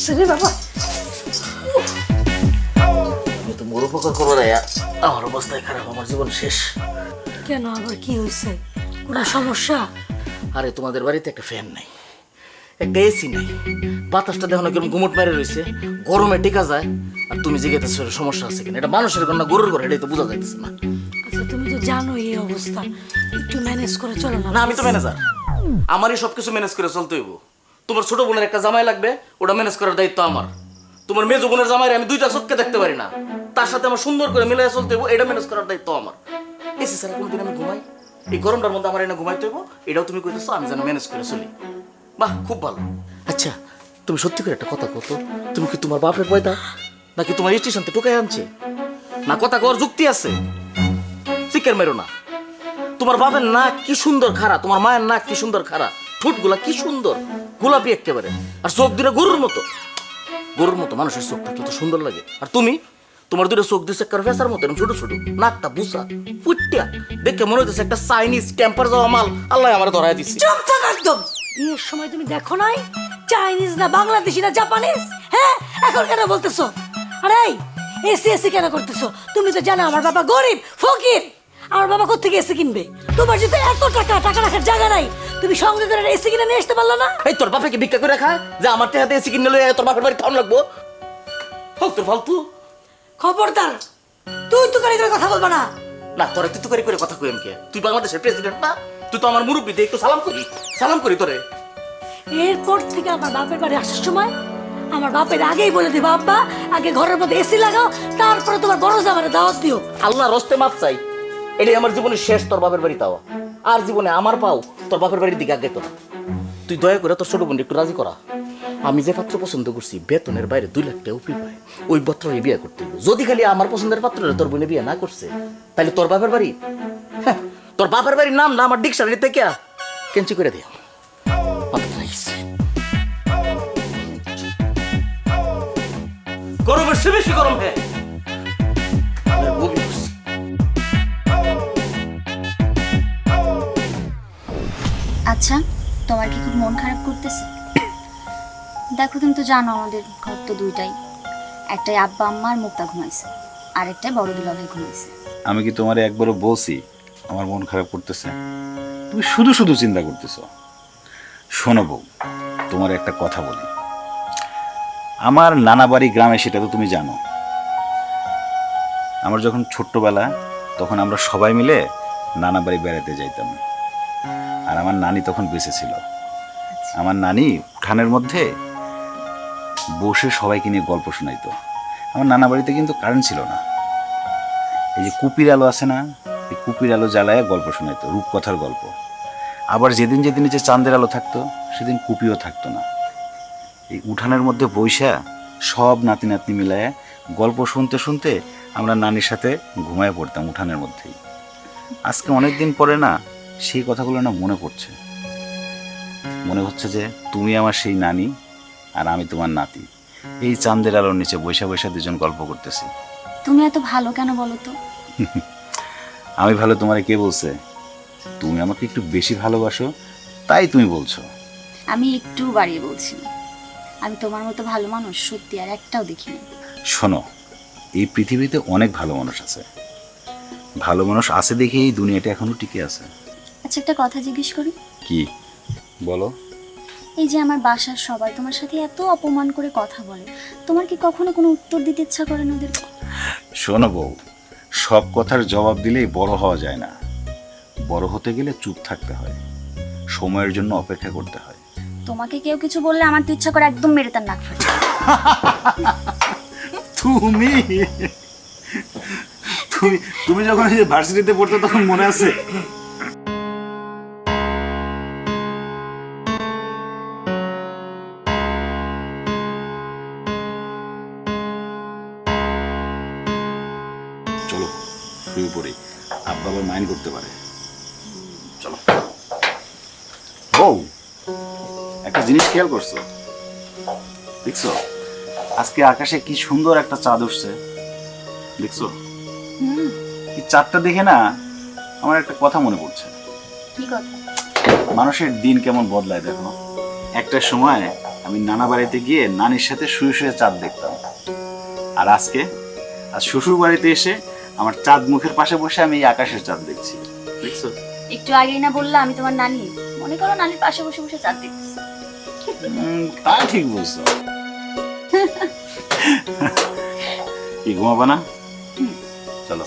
আসছে রে বাবা আমি তো মোর উপকার করব রে আমার অবস্থায় খারাপ আমার জীবন শেষ। কেন আবার কি হয়েছে? কোনো সমস্যা? আরে তোমাদের বাড়িতে একটা ফ্যান নাই। একটা এসি নাই। বাতাসটা দেখো না কীরকম ঘুমট মেরে রয়েছে। গরমে টিকা যায়। আর তুমি জিজ্ঞেস সমস্যা আছে কিনা? এটা মানুষের ঘর না গরুর ঘর? এটাই তো বোঝা যাইতেছে না। আচ্ছা তুমি তো জানো এই অবস্থা। একটু ম্যানেজ করে চলো না না আমি তো ম্যানেজার আমারই সবকিছু ম্যানেজ করে চলতে হইব। তোমার ছোট বোনের একটা জামাই লাগবে, ওটা ম্যানেজ করার দায়িত্ব আমার। তোমার মেজো বোনের জামাই আমি দুইটা চোখকে দেখতে পারি না। তার সাথে আমার সুন্দর করে মিলাই চলতে হইব, এটা ম্যানেজ করার দায়িত্ব আমার। এসি স্যার, কোনোদিন আমি ঘুমাই? এই গরমটার মধ্যে আমার এনে ঘুমাইতে হইব, এটাও তুমি কইতেছো, আমি যেন ম্যানেজ করে চলি। বাহ, খুব ভালো। আচ্ছা তুমি সত্যি করে একটা কথা কত তুমি কি তোমার বাপের পয়দা নাকি তোমার স্টেশনতে টোকাই আনছে? না, কথা কর যুক্তি আছে। চিকের মেরো না। তোমার বাপের নাক কি সুন্দর খাড়া, তোমার মায়ের নাক কি সুন্দর খাড়া। ঠোঁটগুলা কি সুন্দর। গোলাপি একেবারে। আর চোখ দুটা গরুর মতো। গরুর মতো, মানুষের চোখ থাকলে তো সুন্দর লাগে। আর তুমি? তোমার দুটো চোখ দিচ্ছে একটা ফেসার মতো ছোট ছোট। নাকটা বুসা ফুটিয়া। দেখে মনে হচ্ছে একটা চাইনিজ টেম্পার যাওয়া মাল। আল্লাহ আমার ধরাই দিচ্ছে একদম। বিয়ের সময় তুমি দেখো নাই? চাইনিজ না বাংলাদেশি না জাপানিজ হ্যাঁ? এখন কেন বলতেছো? আরে এসি এসি কেন করতেছো? তুমি তো জানো আমার বাবা গরিব, ফকির। আমার বাবা কোথেকে এসি কিনবে? তোমার যদি এত টাকা টাকা রাখার জায়গা নাই। তুমি সঙ্গে করে এসি কিনে নিয়ে আসতে পারল না? এই তোর বাপে কি ভিক্ষা করে খায় যে আমার টেহাতে এসি কিনে লই তোর বাপের বাড়ি খাওয়ান লাগবো। ফালতু ফালতু। খবরদার তুই তো করে কথা বলবা না। না তোরা তুই তো করে করে কথা কই কে? তুই বাংলাদেশের প্রেসিডেন্ট না? তুই তো আমার মুরব্বী দিয়ে একটু সালাম করি। সালাম করি তোরে। এরপর থেকে আমার বাপের বাড়ি আসার সময় আমার বাপের আগেই বলে দিবা আব্বা আগে ঘরের মধ্যে এসি লাগাও তারপরে তোমার বড় জামারে দাওয়াত দিও। আল্লাহ রস্তে মাপ চাই। এটাই আমার জীবনের শেষ তোর বাপের বাড়ি তাওয়া আর জীবনে আমার পাও তোর বাপের বাড়ির দিকে আগে তোর তুই দয়া করে তোর ছোট বোন একটু রাজি করা। আমি যে পাত্র পছন্দ করছি বেতনের বাইরে দুই লাখ টাকা উপরি পায়। ওই পাত্রে বিয়ে করতে। যদি খালি আমার পছন্দের পাত্র তোর বোনে বিয়ে না করছে তাহলে তোর বাপের বাড়ি? হ্যাঁ, তোর বাপের বাড়ির নাম না আমার ডিকশনারি থেকে কেঞ্চি করে দিও। মাথা লাগিয়েছে। গরম বেশি বেশি গরম হ্যাঁ আচ্ছা তোমার কি খুব মন খারাপ করতেছে? দেখো, তুমি তো জানো আমাদের ঘর তো দুইটাই। একটাই আব্বা আম্মা আর মুক্তা ঘুমাইছে, আর একটাই বড় দুলাভাই ঘুমাইছে। আমি কি তোমারে একবারও বলছি, আমার মন খারাপ করতেছে? তুমি শুধু শুধু চিন্তা করতেছো। শোনো বউ, তোমার একটা কথা বলি। আমার নানা বাড়ি গ্রামে, সেটা তো তুমি জানো। আমার যখন ছোট্টবেলা, তখন আমরা সবাই মিলে নানা বাড়ি বেড়াতে যাইতাম। আর আমার নানি তখন বেঁচে ছিল। আমার নানি উঠানের মধ্যে বসে সবাইকে নিয়ে গল্প শোনাইতো। আমার নানা বাড়িতে কিন্তু কারেন্ট ছিল না। এই যে কুপির আলো আছে না, এই কুপির আলো জ্বালায় গল্প শোনাইতো, রূপকথার গল্প। আবার যেদিন যেদিন যে চাঁদের আলো থাকতো, সেদিন কুপিও থাকতো না। এই উঠানের মধ্যে বৈশা সব নাতি নাতনি মিলায় গল্প শুনতে শুনতে আমরা নানির সাথে ঘুমায় পড়তাম উঠানের মধ্যেই। আজকে অনেক দিন পরে না সেই কথাগুলো না মনে পড়ছে। মনে হচ্ছে যে তুমি আমার সেই নানি আর আমি তোমার নাতি। এই চাঁদের আলোর নিচে বৈশা বৈশা দুজন গল্প করতেছি। তুমি এত ভালো কেন বলো তো? আমি ভালো তোমারে কে বলছে? তুমি আমাকে একটু বেশি ভালোবাসো তাই তুমি বলছো। আমি একটু বাড়িয়ে বলছি। আমি তোমার মতো ভালো মানুষ সত্যি আর একটাও দেখিনি। শোনো এই পৃথিবীতে অনেক ভালো মানুষ আছে। ভালো মানুষ আছে দেখে এই দুনিয়াটা এখনও টিকে আছে। আচ্ছা একটা কথা জিজ্ঞেস করি। কি? বলো। এই যে আমার বাসার সবাই তোমার সাথে এত অপমান করে কথা বলে তোমার কি কখনো কোনো উত্তর দিতে ইচ্ছা করে না ওদের? শোনো বউ সব কথার জবাব দিলেই বড় হওয়া যায় না। বড় হতে গেলে চুপ থাকতে হয়। সময়ের জন্য অপেক্ষা করতে হয়। তোমাকে কেউ কিছু বললে আমার তো ইচ্ছা করে একদম মেরে তার নাক ফাটে তুমি? তুমি তুমি যখন ভার্সিটিতে পড়তে তখন মনে আছে? চলো শুয়ে পড়ি। আব্বা আবার মাইন্ড করতে পারে। চলো। বউ একটা জিনিস খেয়াল করছ? দেখছ আজকে আকাশে কি সুন্দর একটা চাঁদ উঠছে। দেখছ? এই চাঁদটা দেখে না আমার একটা কথা মনে পড়ছে। কি কথা? মানুষের দিন কেমন বদলায় দেখো। একটা সময় আমি নানা বাড়িতে গিয়ে নানির সাথে শুয়ে শুয়ে চাঁদ দেখতাম। আর আজকে আর শ্বশুর বাড়িতে এসে আমার চাঁদ মুখের পাশে বসে আমি এই আকাশের চাঁদ দেখছি। দেখছ? একটু আগেই না বললাম আমি তোমার নানি। মনে করো নানির পাশে বসে বসে চাঁদ দেখছি। তা ঠিক বলছো। কি ঘুমাবা না? চলো।